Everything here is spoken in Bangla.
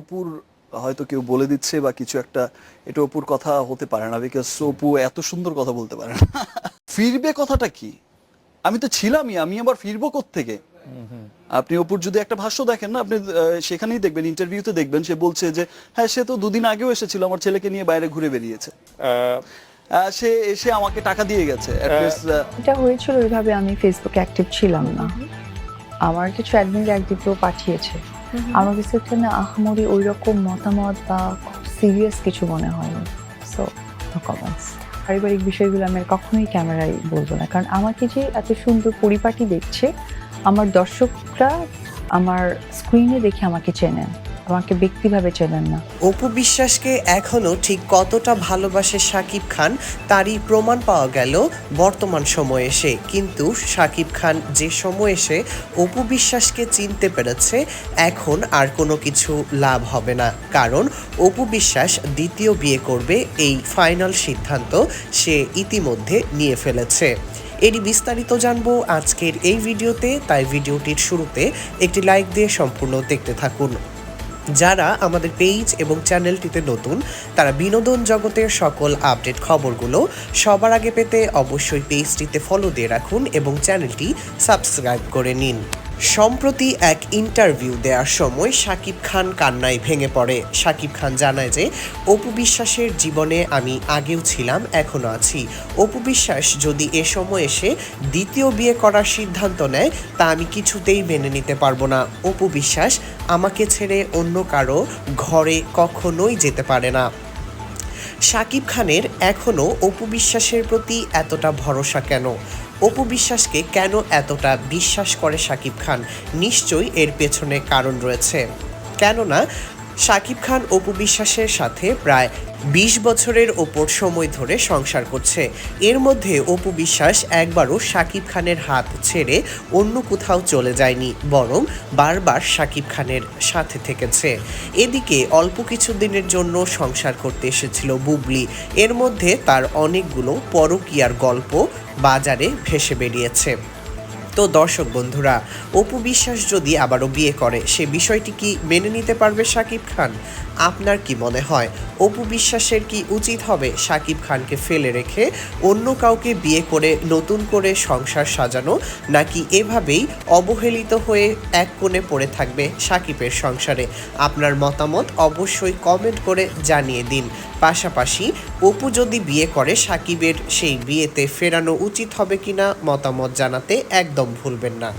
অপুর হয়তো কেউ বলে দিচ্ছে বা কিছু একটা এটা অপুর কথা হতে পারে না বিকজ অপু এত সুন্দর কথা বলতে পারে না। ফিরবে কথাটা কি? আমি তো ছিলামই আমি আবার ফিরবো থেকে আপনি অপুর যদি একটা ভাষ্য দেখেন না আপনি সেখানেই দেখবেন ইন্টারভিউতে দেখবেন সে বলছে যে হ্যাঁ সে তো দুদিন আগেও এসেছিল আমার ছেলেকে নিয়ে বাইরে ঘুরে বেরিয়েছে। সে এসে আমাকে টাকা দিয়ে গেছে। এটা হয়েছিল ওইভাবে আমি ফেসবুকে অ্যাক্টিভ ছিলাম না। আমার কিছু অ্যাডমিন একদিকেও পাঠিয়েছে। আমার কাছে এখানে আহমরি ওই রকম মতামত বা সিরিয়াস কিছু মনে হয়নি। সো নো কমেন্টস পারিবারিক বিষয়গুলো আমি কখনোই ক্যামেরায় বলব না। কারণ আমাকে যে এত সুন্দর পরিপাটি দেখছে, আমার দর্শকরা আমার স্ক্রিনে দেখে আমাকে চেনেন। আমাকে ব্যক্তিভাবে চেনেন না। অপু বিশ্বাসকে এখনও ঠিক কতটা ভালোবাসে শাকিব খান তারই প্রমাণ পাওয়া গেল বর্তমান সময়ে এসে। কিন্তু শাকিব খান যে সময় এসে অপু বিশ্বাসকে চিনতে পেরেছে, এখন আর কোনো কিছু লাভ হবে না। কারণ অপু বিশ্বাস দ্বিতীয় বিয়ে করবে এই ফাইনাল সিদ্ধান্ত সে ইতিমধ্যে নিয়ে ফেলেছে। এরই বিস্তারিত জানব আজকের এই ভিডিওতে, তাই ভিডিওটির শুরুতে একটি লাইক দিয়ে সম্পূর্ণ দেখতে থাকুন। যারা আমাদের পেজ এবং চ্যানেলটিতে নতুন, তারা বিনোদন জগতের সকল আপডেট খবরগুলো সবার আগে পেতে অবশ্যই পেজটিতে ফলো দিয়ে রাখুন এবং চ্যানেলটি সাবস্ক্রাইব করে নিন। সম্প্রতি এক ইন্টারভিউ দেওয়ার সময় শাকিব খান কান্নায় ভেঙে পড়ে। শাকিব খান জানায় যে, অপু বিশ্বাসের জীবনে আমি আগেও ছিলাম এখনও আছি। অপু বিশ্বাস যদি এ সময় এসে দ্বিতীয় বিয়ে করার সিদ্ধান্ত নেয়, তা আমি কিছুতেই মেনে নিতে পারব না। অপু বিশ্বাস আমাকে ছেড়ে অন্য কারও ঘরে কখনোই যেতে পারে না। শাকিব খানের এখনও অপু বিশ্বাসের প্রতি এতটা ভরসা কেন? অপু বিশ্বাসকে কেন এতটা বিশ্বাস করে শাকিব খান? নিশ্চয়ই এর পেছনে কারণ রয়েছে। কেননা শাকিব খান অপু বিশ্বাসের সাথে প্রায় বিশ বছরের ওপর সময় ধরে সংসার করছে। এর মধ্যে অপু বিশ্বাস একবারও শাকিব খানের হাত ছেড়ে অন্য কোথাও চলে যায়নি, বরং বারবার শাকিব খানের সাথে থেকেছে। এদিকে অল্প কিছু দিনের জন্য সংসার করতে এসেছিল বুবলি। এর মধ্যে তার অনেকগুলো পরকীয়ার গল্প বাজারে ভেসে বেরিয়েছে। তো দর্শক বন্ধুরা, অপু বিশ্বাস যদি আবারও বিয়ে করে, সে বিষয়টি কি মেনে নিতে পারবে শাকিব খান? আপনার কি মনে হয়, অপু বিশ্বাসের কি উচিত হবে শাকিব খানকে ফেলে রেখে অন্য কাউকে বিয়ে করে নতুন করে সংসার সাজানো, নাকি এভাবেই অবহেলিত হয়ে এক কোণে পড়ে থাকবে শাকিবের সংসারে? আপনার মতামত অবশ্যই কমেন্ট করে জানিয়ে দিন। পাশাপাশি, অপু যদি বিয়ে করে, সাকিবের সেই বিয়েতে ফেরানো উচিত হবে কিনা মতামত জানাতে একদম ভুলবেন না।